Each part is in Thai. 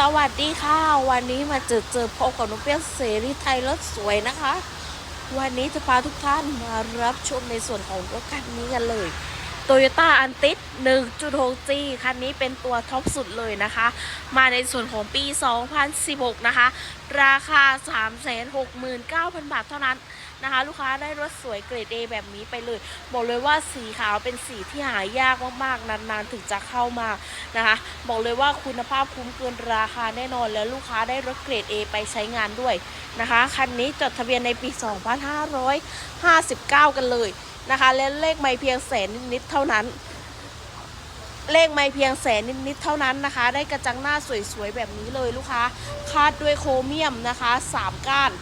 สวัสดีค่ะ วันนี้มาเจอเจอพบกับน้องเปี้ยเสรีไทยรถสวยนะคะ วันนี้จะพาทุกท่านมารับชมในส่วนของรถคันนี้กันเลย Toyota a n t i s 1.6G คันนี้เป็นตัวท็อปสุดเลยนะคะ มาในส่วนของปี 2016 นะคะ ราคา 369,000 บาทเท่านั้น นะคะ ลูกค้าได้รถสวยเกรด A แบบนี้ไปเลย บอกเลยว่าสีขาวเป็นสีที่หายากมากๆ นานๆ ถึงจะเข้ามานะคะ บอกเลยว่าคุณภาพคุ้มเกินราคาแน่นอนแล้วลูกค้าได้รถเกรด A ไปใช้งานด้วยนะคะ คันนี้จดทะเบียนในปี 2559 กันเลยนะคะ และเลขไม่เพียงแสนนิดๆเท่านั้นเลขไม่เพียงแสนนิดๆเท่านั้นนะคะ ได้กระจังหน้าสวยๆแบบนี้เลยลูกค้า คาดด้วยโครเมียมนะคะ 3 ก้าน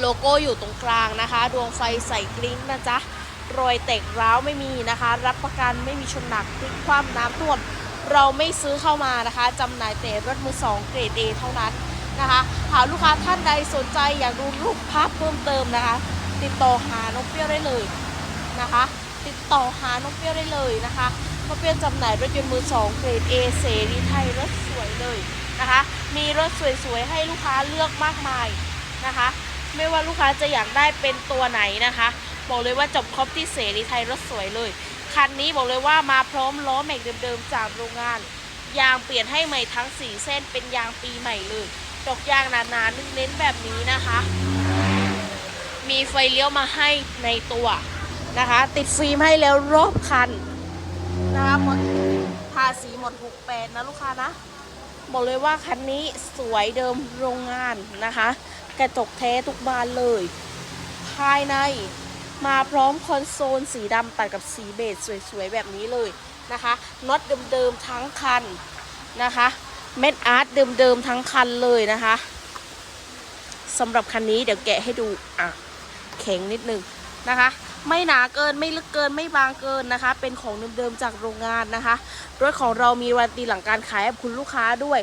โลโก้อยู่ตรงกลางนะคะ ดวงไฟใส่กริ้งนะจ๊ะรอยแตกร้าวไม่มีนะคะ รับประกันไม่มีชนหนักพลิกคว่ำน้ำท่วมเราไม่ซื้อเข้ามานะคะจำหน่ายแต่รถมือสองเกรด A เท่านั้นนะคะ หากลูกค้าท่านใดสนใจอยากดูรูปภาพเพิ่มเติมนะคะ ติดต่อหาน้องเปรี้ยวได้เลยนะคะ ติดต่อหาน้องเปรี้ยวได้เลยนะคะน้องเปรี้ยวจำหน่ายรถยนต์มือสองเกรด A เสรีไทยรถสวยเลยนะคะ มีรถสวยๆให้ลูกค้าเลือกมากมายนะคะ ไม่ว่าลูกค้าจะอยากได้เป็นตัวไหนนะคะ บอกเลยว่าจบครบที่เสรีไทยรถสวยเลย คันนี้บอกเลยว่ามาพร้อมล้อแม็กเดิมๆจากโรงงาน ยางเปลี่ยนให้ใหม่ทั้ง 4 เส้นเป็นยางปีใหม่เลยดอกยางหนาๆเน้นๆแบบนี้นะคะ มีไฟเลี้ยวมาให้ในตัวนะคะ ติดฟิล์มให้แล้วรอบคันนะคะหมดภาษีหมด68นะลูกค้านะ บอกเลยว่าคันนี้สวยเดิมโรงงานนะคะ กระจกแท้ทุกบานเลย ภายในมาพร้อมคอนโซลสีดำตัดกับสีเบจสวยๆ แบบนี้เลยนะคะน็อตเดิมๆทั้งคันนะคะเม็ดอาร์ตเดิมๆทั้งคันเลยนะคะสำหรับคันนี้เดี๋ยวแกะให้ดูอะแข็งนิดนึงนะคะ ไม่หนาเกินไม่ลึกเกินไม่บางเกินนะคะ เป็นของเดิมๆจากโรงงานนะคะ รถของเรามีวันตีหลังการขายให้คุณลูกค้าด้วย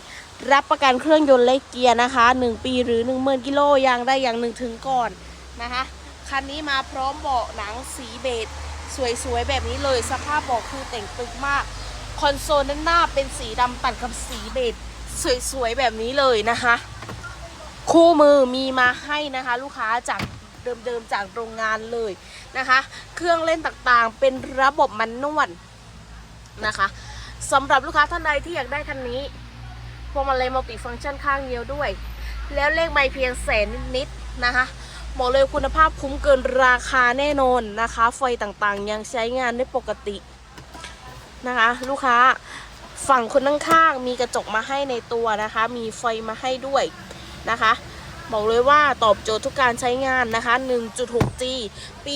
รับประกันเครื่องยนต์และเกียร์นะคะ 1 ปีหรือ 1 0,000กิโลยางได้อย่างหนึ่งถึงก่อนนะคะคันนี้มาพร้อมเบาะหนังสีเบจสวยๆแบบนี้เลยสภาพเบาะคือแต่งตึกมาก คอนโซลด้านหน้าเป็นสีดำตัดกับสีเบจสวยๆแบบนี้เลยนะคะ คู่มือมีมาให้นะคะ ลูกค้าจาก เดิมๆจากโรงงานเลยนะคะ เครื่องเล่นต่างๆเป็นระบบมันนวลนะคะสำหรับลูกค้าท่านใดที่อยากได้คันนี้พวงมาลัยมัลติฟังก์ชันข้างเดียวด้วย แล้วเลขไม่เพียงแสนนิดๆนะคะบอกเลยคุณภาพคุ้มเกินราคาแน่นอนนะคะ ไฟต่างๆยังใช้งานได้ปกตินะคะ ลูกค้าฝั่งคนข้างๆมีกระจกมาให้ในตัวนะคะ มีไฟมาให้ด้วยนะคะ บอกเลยว่าตอบโจทย์ทุกการใช้งานนะคะ 1.6G ปี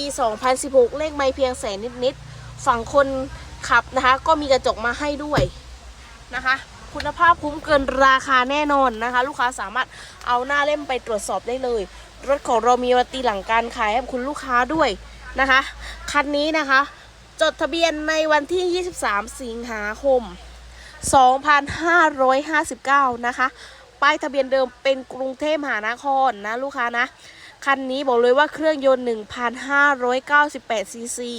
2016 เลขไม่เพียงแสนนิดๆ ฝั่งคนขับนะคะ ก็มีกระจกมาให้ด้วยนะคะ คุณภาพคุ้มเกินราคาแน่นอนนะคะ ลูกค้าสามารถเอาหน้าเล่มไปตรวจสอบได้เลย รถของเรามีวันตีหลังการขายให้คุณลูกค้าด้วยนะคะ คันนี้นะคะ จดทะเบียนในวันที่ 23 สิงหาคม 2559 นะคะ ป้ายทะเบียนเดิมเป็นกรุงเทพมหานครนะลูกค้านะ คันนี้บอกเลยว่าเครื่องยนต์ 1,598ซีซี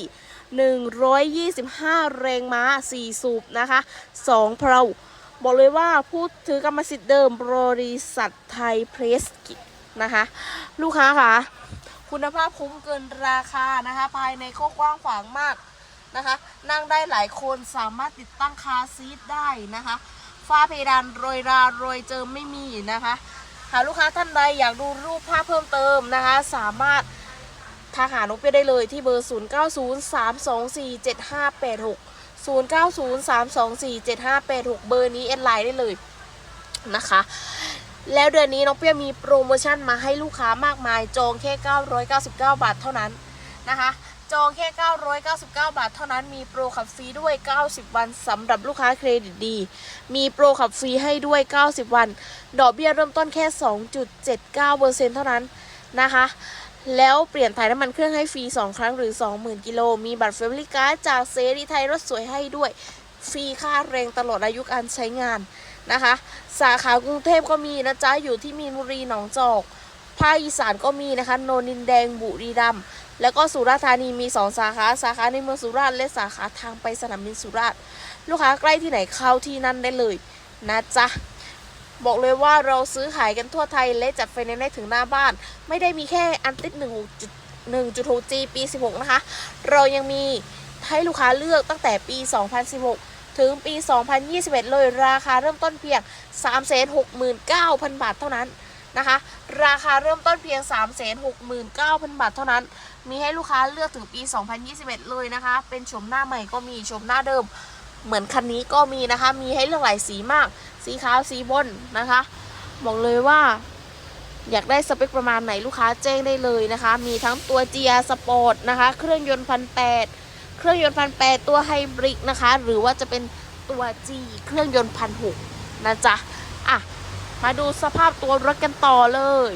125 แรงม้า 4 สูบนะคะ2เพลาบอกเลยว่าผู้ถือกรรมสิทธิ์เดิมบริษัทไทยเพรสกินะคะ ลูกค้าค่ะ คุณภาพคุ้มเกินราคานะคะ ภายในก็กว้างขวางมากนะคะ นั่งได้หลายคนสามารถติดตั้งคาซีทได้นะคะ ฝ้าเพดานโรยราโรยเจิมไม่มีนะคะ หากลูกค้าท่านใดอยากดูรูปภาพเพิ่มเติมนะคะ สามารถทักหานุกเปียได้เลยที่เบอร์ 0903247586 0903247586 เบอร์นี้แอดไลน์ได้เลยนะคะ แล้วเดือนนี้น้องเปียมีโปรโมชั่นมาให้ลูกค้ามากมายจองแค่ 999 บาทเท่านั้นนะคะ จองแค่ 999 บาท เท่านั้นมีโปรขับฟรีด้วย 90 วันสำหรับลูกค้าเครดิตดี มีโปรขับฟรีให้ด้วย 90 วัน ดอกเบี้ยเริ่มต้นแค่ 2.79%เท่านั้นนะคะ แล้วเปลี่ยนถ่ายน้ำมันเครื่องให้ฟรี 2 ครั้งหรือ 20,000 กิโล มีบัตรเฟรนลี่การ์ดจากเซรีไทยรถสวยให้ด้วย ฟรีค่าแรงตลอดอายุการใช้งานนะคะ สาขากรุงเทพก็มีนะจ๊ะอยู่ที่มีนบุรีหนองจอกภาคอีสานก็มีนะคะ โนนินแดงบุรีรัมย์ แล้วก็สุราษฎร์ธานีมี 2 สาขาสาขาในเมืองสุราษฎร์และสาขาทางไปสนามบินสุราษฎร์ลูกค้าใกล้ที่ไหนเข้าที่นั่นได้เลยนะจ๊ะบอกเลยว่าเราซื้อขายกันทั่วไทยและจัดไฟแนนซ์ได้ถึงหน้าบ้าน ไม่ได้มีแค่อันติด 1.1.6G ปี 16 นะคะ เรายังมีให้ลูกค้าเลือกตั้งแต่ปี 2016 ถึงปี 2021 เลยราคาเริ่มต้นเพียง 369,000 บาทเท่านั้นนะคะ ราคาเริ่มต้นเพียง 369,000 บาทเท่านั้น มีให้ลูกค้าเลือกถึงปี 2021 เลยนะคะ เป็นชมหน้าใหม่ก็มีชมหน้าเดิม เหมือนคันนี้ก็มีนะคะ มีให้เลือกหลายสีมาก สีขาวสีบนนะคะ บอกเลยว่า อยากได้สเปคประมาณไหนลูกค้าแจ้งได้เลยนะคะ มีทั้งตัว GR Sport นะคะ เครื่องยนต์พันแปเครื่องยนต์พันแปตัวไฮบริดนะคะ หรือว่าจะเป็นตัว G เครื่องยนต์พันหกนะจ๊ะ อะ มาดูสภาพตัวรถกันต่อเลย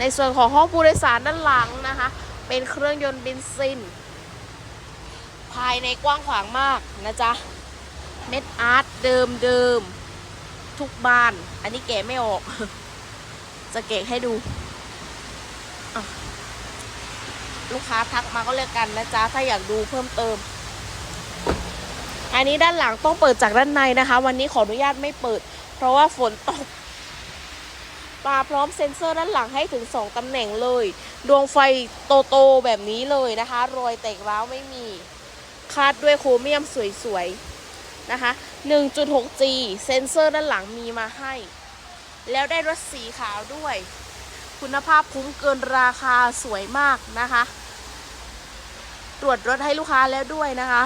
ในส่วนของห้องผู้โดยสารด้านหลังนะคะ เป็นเครื่องยนต์เบนซิน ภายในกว้างขวางมากนะจ๊ะ เม็ดอาร์ตเดิมเดิมๆทุกบ้าน อันนี้แกะไม่ออก จะเกะให้ดู ลูกค้าทักมาก็เลือกกันนะจ๊ะ ถ้าอยากดูเพิ่มเติม อันนี้ด้านหลังต้องเปิดจากด้านในนะคะ วันนี้ขออนุญาตไม่เปิด เพราะว่าฝนตก มาพร้อมเซ็นเซอร์ด้านหลังให้ถึง 2 ตำแหน่งเลย ดวงไฟโตๆแบบนี้เลยนะคะ รอยแตกร้าวไม่มี คาดด้วยโครเมียมสวยๆ นะคะ 1.6G เซ็นเซอร์ด้านหลังมีมาให้ แล้วได้รถสีขาวด้วย คุณภาพคุ้มเกินราคาสวยมากนะคะ ตรวจรถให้ลูกค้าแล้วด้วยนะคะ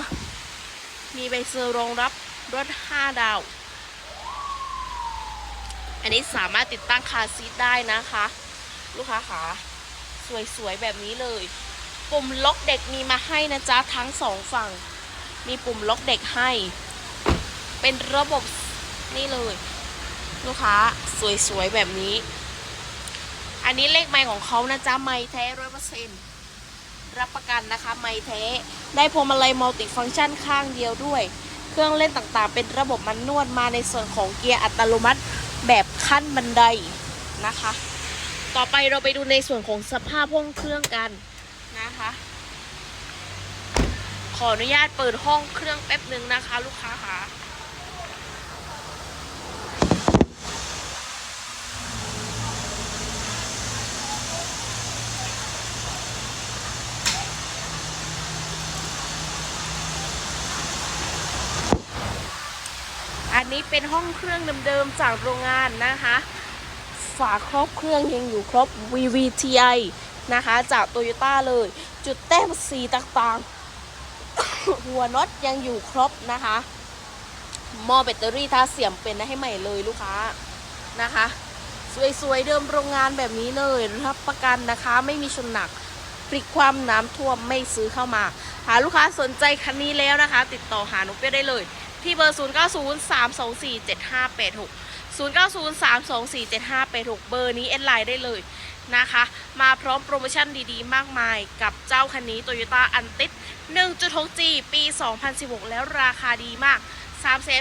มีใบเซอร์รองรับรถ 5 ดาว อันนี้สามารถติดตั้งคาซีทได้นะคะ ลูกค้าขาสวยๆแบบนี้เลย ปุ่มล็อกเด็กมีมาให้นะจ๊ะทั้งสองฝั่ง มีปุ่มล็อกเด็กให้ เป็นระบบนี่เลย ลูกค้าสวยๆแบบนี้ อันนี้เลขไมค์ของเขานะจ๊ะไมค์แท้ร้อยเปอร์เซ็นต์รับประกันนะคะ ไมค์แท้ ได้พวงมาลัยมัลติฟังก์ชันข้างเดียวด้วย เครื่องเล่นต่างๆ เป็นระบบมันนวดมาในส่วนของเกียร์อัตโนมัติ แบบขั้นบันไดนะคะ ต่อไปเราไปดูในส่วนของสภาพห้องเครื่องกันนะคะ ขออนุญาตเปิดห้องเครื่องแป๊บหนึ่งนะคะ ลูกค้าค่ะ เป็นห้องเครื่องเดิมๆจากโรงงานนะคะ ฝาครอบเครื่องยังอยู่ครบ VVTi นะคะ จากโตโยต้าเลย จุดแต้มสีต่างๆ หัวน็อตยังอยู่ครบนะคะหม้อแบตเตอรี่ท่าเสียมเป็นให้ใหม่เลยลูกค้านะคะ สวยๆ เดิมโรงงานแบบนี้เลยรับประกันนะคะไม่มีชนหนักพลิกความน้ำท่วมไม่ซื้อเข้ามา หาลูกค้าสนใจคันนี้แล้วนะคะ ติดต่อหานุเปียได้เลย ที่เบอร์ 0903247586 0903247586 เบอร์นี้ แอดไลน์ได้เลยนะคะ มาพร้อมโปรโมชั่นดีๆ มากมายกับเจ้าคันนี้ Toyota a n t i s 1.6G ปี 2016 แล้วราคาดีมาก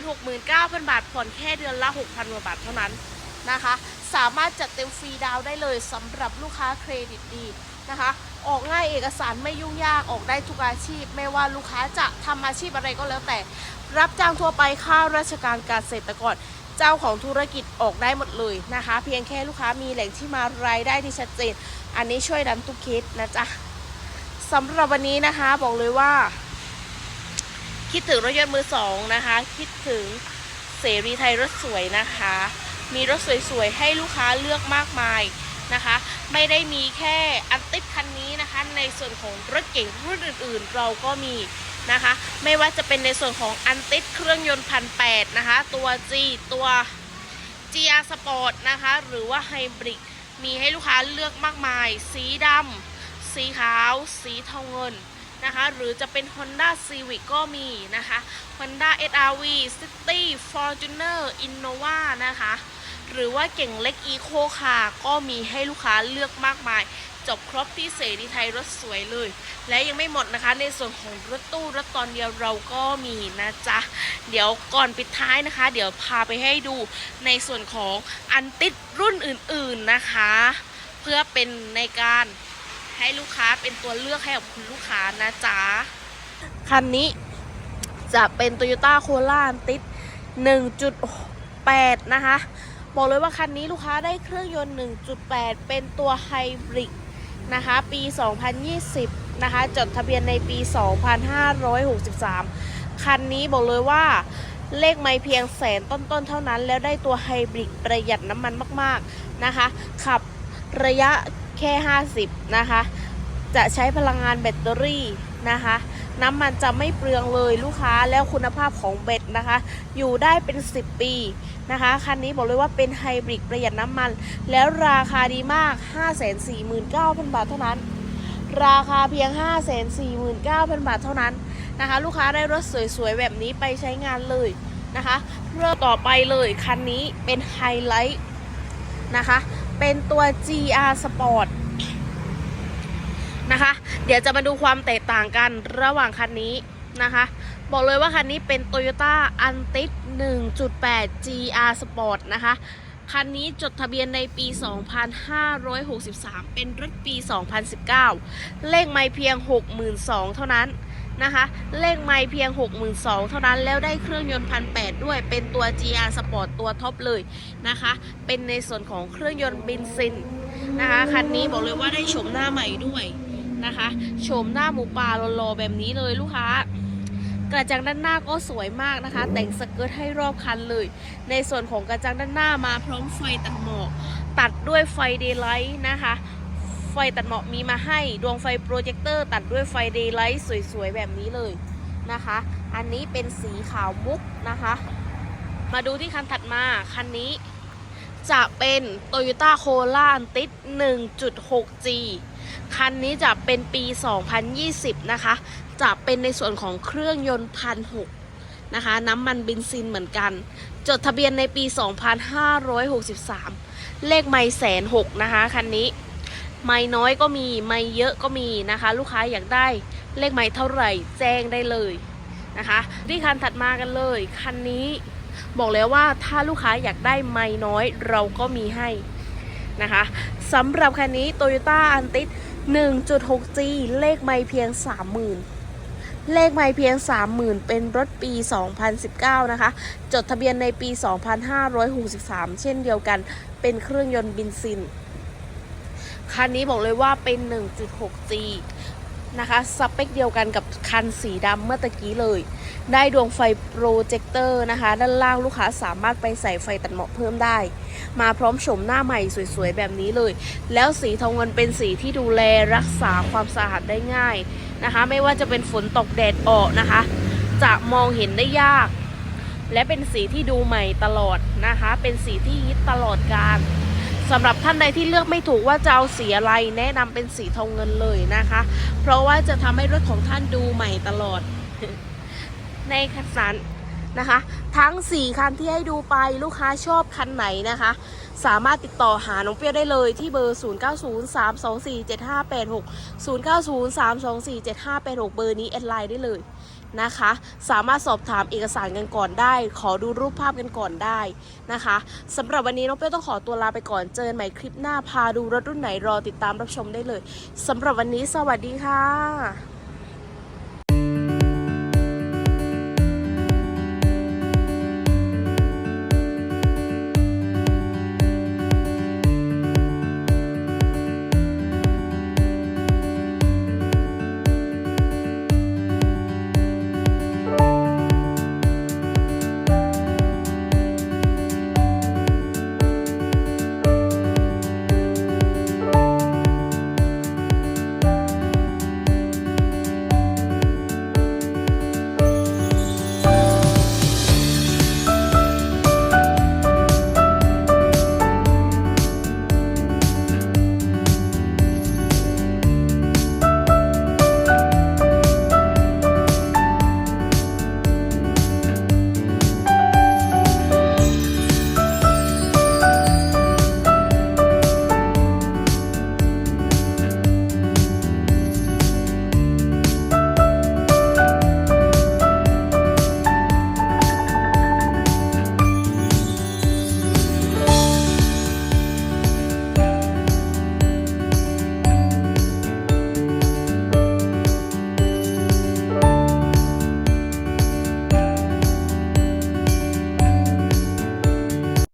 369,000 บาท ผ่อนแค่เดือนละ 6,000กว่าบาทเท่านั้นนะคะ สามารถจัดเต็มฟรีดาวได้เลยสำหรับลูกค้าเครดิตดีนะคะ ออกง่ายเอกสารไม่ยุ่งยากออกได้ทุกอาชีพ ไม่ว่าลูกค้าจะทำอาชีพอะไรก็แล้วแต่ รับจ้างทั่วไปข้าราชการเกษตรกรเจ้าของธุรกิจออกได้หมดเลยนะคะ เพียงแค่ลูกค้ามีแหล่งที่มารายได้ที่ชัดเจน อันนี้ช่วยดันทุกเคสนะจ๊ะสำหรับวันนี้นะคะบอกเลยว่า คิดถึงรถยนต์มือสองนะคะ คิดถึงเสรีไทยรถสวยนะคะ มีรถสวยๆให้ลูกค้าเลือกมากมาย นะคะ ไม่ได้มีแค่อันติดคันนี้นะคะ ในส่วนของรถเก่งรุ่นอื่น ๆ เราก็มีนะคะ ไม่ว่าจะเป็นในส่วนของอันติดเครื่องยนต์พันแปดนะคะ ตัว G ตัว GR Sport นะคะ หรือว่าไฮบริดมีให้ลูกค้าเลือกมากมาย สีดำสีขาว สีทองเงินนะคะ หรือจะเป็น Honda Civic ก็มีนะคะ Honda SRV City Fortuner Innova นะคะ หรือว่าเก่งเล็ก Eco ค่ะก็มีให้ลูกค้าเลือกมากมาย จบครบที่เสรีไทยรถสวยเลย และยังไม่หมดนะคะ ในส่วนของรถตู้รถตอนเดียวเราก็มีนะจ๊ะ เดี๋ยวก่อนปิดท้ายนะคะ เดี๋ยวพาไปให้ดูในส่วนของอันติดรุ่นอื่นๆนะคะ เพื่อเป็นในการให้ลูกค้าเป็นตัวเลือกให้กับคุณลูกค้านะจ๊ะ คันนี้จะเป็น Toyota Corolla Altis 1.6 1.8 นะคะ บอกเลยว่าคันนี้ลูกค้าได้เครื่องยนต์ 1.8 เป็นตัวไฮบริดนะคะ ปี 2020 นะคะ จดทะเบียนในปี 2563 คันนี้บอกเลยว่าเลขไม่เพียงแสนต้นๆ เท่านั้น แล้วได้ตัวไฮบริดประหยัดน้ำมันมากๆนะคะ ขับระยะแค่ 50 นะคะ จะใช้พลังงานแบตเตอรี่นะคะน้ำมันจะไม่เปลืองเลยลูกค้าแล้วคุณภาพของเบ็ดนะคะ อยู่ได้เป็น 10 ปี นะคะคันนี้บอกเลยว่าเป็นไฮบริดประหยัดน้ำมัน แล้วราคาดีมาก 549,000 บาทเท่านั้น ราคาเพียง 549,000 บาทเท่านั้นนะคะ ลูกค้าได้รถสวยๆ แบบนี้ไปใช้งานเลยนะคะเริ่มต่อไปเลยคันนี้เป็นไฮไลท์นะคะ เป็นตัว GR Sport นะคะ เดี๋ยวจะมาดูความแตกต่างกันระหว่างคันนี้นะคะ บอกเลยว่าคันนี้เป็น Toyota a n t i 1.8 GR Sport นะคะ คันนี้จดทะเบียนในปี 2563 เป็นรถปี 2019 เลขไม่เพียง 62,000 เท่านั้นนะคะ เลขไม่เพียง 62,000 เท่านั้นแล้วได้เครื่องยนต์พันแด้วย เป็นตัว GR Sport ตัวท็อปเลยนะคะ เป็นในส่วนของเครื่องยนต์เบนซินนะคะ คันนี้บอกเลยว่าได้โฉมหน้าใหม่ด้วยนะคะโฉมหน้าหมูป่าหล่อๆแบบนี้เลยลูกค้า กระจังด้านหน้าก็สวยมากนะคะ แต่งสเกิร์ตให้รอบคันเลย ในส่วนของกระจังด้านหน้ามาพร้อมไฟตัดหมอก ตัดด้วยไฟเดย์ไลท์นะคะไฟตัดหมอกมีมาให้ดวงไฟโปรเจคเตอร์ตัดด้วยไฟเดย์ไลท์สวยๆแบบนี้เลยนะคะ อันนี้เป็นสีขาวมุกนะคะ มาดูที่คันถัดมาคันนี้ จะเป็น Toyota Corolla Altis 1.6G คันนี้จะเป็นปี 2020 นะคะ จะเป็นในส่วนของเครื่องยนต์พันหกนะคะ น้ำมันเบนซินเหมือนกัน จดทะเบียนในปี 2563 เลขไม่แสนหกนะคะ คันนี้ ไม่น้อยก็มี ไม่เยอะก็มีนะคะ ลูกค้าอยากได้เลขไม่เท่าไหร่แจ้งได้เลยนะคะที่คันถัดมากันเลย คันนี้ บอกแล้วว่าถ้าลูกค้าอยากได้ไม่น้อยเราก็มีให้นะคะสำหรับคันนี้ Toyota a n t i 1.6G เลขไม่เพียง 30,000 เลขไม่เพียง 30,000 เป็นรถปี 2019 นะคะ จดทะเบียนในปี 2563 เช่นเดียวกัน เป็นเครื่องยนต์บินซิน คันนี้บอกเลยว่าเป็น 1.6G นะคะสเปคเดียวกันกับคันสีดำเมื่อตะกี้เลย ได้ดวงไฟโปรเจคเตอร์นะคะ ด้านล่างลูกค้าสามารถไปใส่ไฟตัดหมอกเพิ่มได้ มาพร้อมโฉมหน้าใหม่สวยๆ แบบนี้เลย แล้วสีทองเงินเป็นสีที่ดูแลรักษาความสะอาดได้ง่ายนะคะ ไม่ว่าจะเป็นฝนตกแดดออกนะคะ จะมองเห็นได้ยาก และเป็นสีที่ดูใหม่ตลอดนะคะ เป็นสีที่ฮิตตลอดการ สำหรับท่านใดที่เลือกไม่ถูกว่าจะเอาสีอะไรแนะนำเป็นสีทองเงินเลยนะคะ เพราะว่าจะทำให้รถของท่านดูใหม่ตลอด ในคันนั้นนะคะ ทั้ง 4 คันที่ให้ดูไปลูกค้าชอบคันไหนนะคะ สามารถติดต่อหาน้องเปรี้ยวได้เลยที่เบอร์ 0903247586 0903247586 เบอร์นี้แอดไลน์ได้เลย นะคะ สามารถสอบถามเอกสารกันก่อนได้ ขอดูรูปภาพกันก่อนได้นะคะสำหรับวันนี้น้องเป้ต้องขอตัวลาไปก่อนเจอกันใหม่คลิปหน้าพาดูรถรุ่นไหนรอติดตามรับชมได้เลยสำหรับวันนี้สวัสดีค่ะ